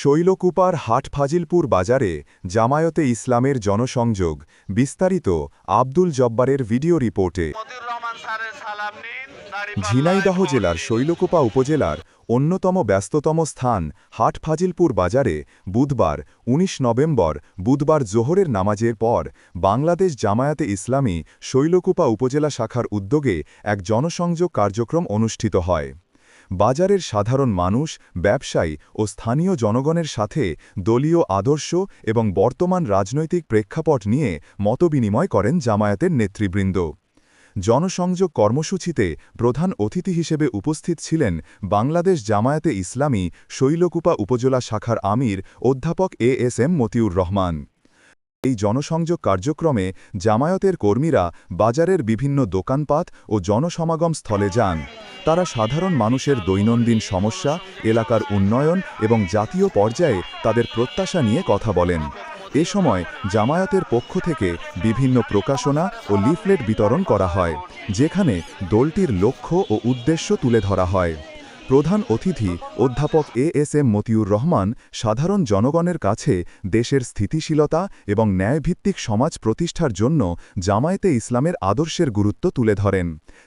শৈলকুপার হাটফাজিলপুর বাজারে জামায়তে ইসলামের জনসংযোগ বিস্তারিত আব্দুল জব্বারের ভিডিও রিপোর্টে। ঝিনাইদহ জেলার শৈলকুপা উপজেলার অন্যতম ব্যস্ততম স্থান হাটফাজিলপুর বাজারে বুধবার ১৯ নভেম্বর বুধবার জোহরের নামাজের পর বাংলাদেশ জামায়াতে ইসলামী শৈলকুপা উপজেলা শাখার উদ্যোগে এক জনসংযোগ কার্যক্রম অনুষ্ঠিত হয়। বাজারের সাধারণ মানুষ, ব্যবসায়ী ও স্থানীয় জনগণের সাথে দলীয় আদর্শ এবং বর্তমান রাজনৈতিক প্রেক্ষাপট নিয়ে মতবিনিময় করেন জামায়াতের নেতৃবৃন্দ। জনসংযোগ কর্মসূচিতে প্রধান অতিথি হিসেবে উপস্থিত ছিলেন বাংলাদেশ জামায়াতে ইসলামী শৈলকুপা উপজেলা শাখার আমির অধ্যাপক A S M Motiur Rahman. এই জনসংযোগ কার্যক্রমে জামায়াতের কর্মীরা বাজারের বিভিন্ন দোকানপাত ও জনসমাগম স্থলে যান। তারা সাধারণ মানুষের দৈনন্দিন সমস্যা, এলাকার উন্নয়ন এবং জাতীয় পর্যায়ে তাদের প্রত্যাশা নিয়ে কথা বলেন। এ সময় জামায়াতের পক্ষ থেকে বিভিন্ন প্রকাশনা ও লিফলেট বিতরণ করা হয়, যেখানে দলটির লক্ষ্য ও উদ্দেশ্য তুলে ধরা হয়। প্রধান অতিথি অধ্যাপক A S M Motiur Rahman সাধারণ জনগণের কাছে দেশের স্থিতিশীলতা এবং ন্যায়ভিত্তিক সমাজ প্রতিষ্ঠার জন্য জামায়াতে ইসলামের আদর্শের গুরুত্ব তুলে ধরেন।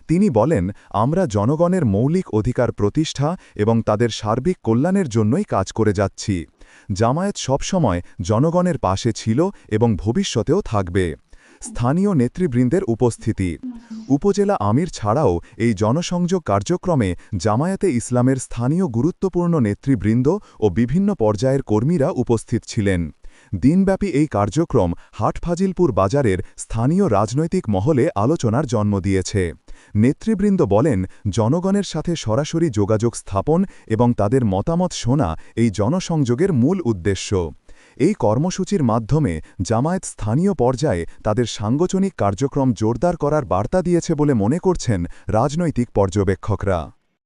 তিনি বলেন, আমরা জনগণের মৌলিক অধিকার প্রতিষ্ঠা এবং তাদের সার্বিক কল্যাণের জন্যই কাজ করে যাচ্ছি। জামায়াত সবসময় জনগণের পাশে ছিল এবং ভবিষ্যতেও থাকবে। স্থানীয় নেতৃবৃন্দের উপস্থিতি। উপজেলা আমির ছাড়াও এই জনসংযোগ কার্যক্রমে জামায়াতে ইসলামের স্থানীয় গুরুত্বপূর্ণ নেতৃবৃন্দ ও বিভিন্ন পর্যায়ের কর্মীরা উপস্থিত ছিলেন। দিনব্যাপী এই কার্যক্রম হাটফাজিলপুর বাজারের স্থানীয় রাজনৈতিক মহলে আলোচনার জন্ম দিয়েছে। নেতৃবৃন্দ বলেন, জনগণের সাথে সরাসরি যোগাযোগ স্থাপন এবং তাদের মতামত শোনা এই জনসংযোগের মূল উদ্দেশ্য। এই কর্মসূচির মাধ্যমে জামায়াত স্থানীয় পর্যায়ে তাদের সাংগঠনিক কার্যক্রম জোরদার করার বার্তা দিয়েছে বলে মনে করছেন রাজনৈতিক পর্যবেক্ষকরা।